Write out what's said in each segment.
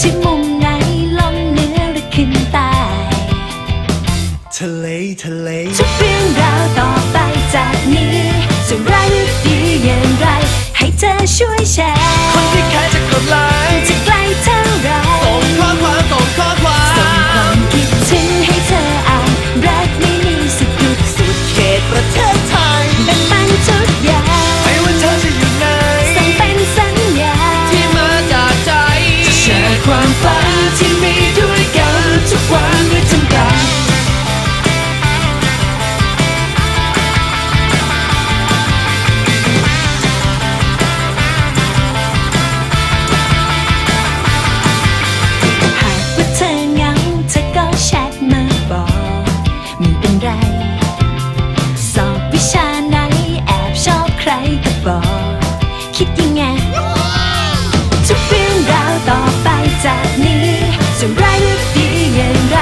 ที่มุมไหนลมเนื้อหรือขึ้นใต้ทะเลทะเลทุกเรื่องราวต่อไปจากนี้จะร้ายหรือดีอย่างไร ให้เธอช่วยแชร์คนที่แค่จะกดไลค์ อคิดยังไง ทุกเรื่องราวต่อไปจากนี้จะร้ายหรือดีอย่างไร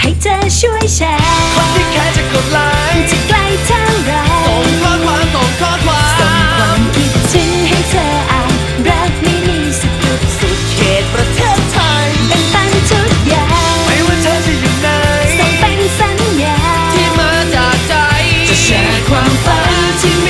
ให้เธอช่วยแชร์ความที่แค่จะกดไลค์จะไกลเท่าไรส่งข้อความส่งข้อความส่งความคิดถึงให้เธออ่านรักไม่มีสะดุดสุดเขตประเทศไทยเป็นปังทุกอย่างไม่ว่าเธอจะอยู่ไหนส่งเป็นสัญญาที่มาจากใจ จะแชร์ความฝันที่มี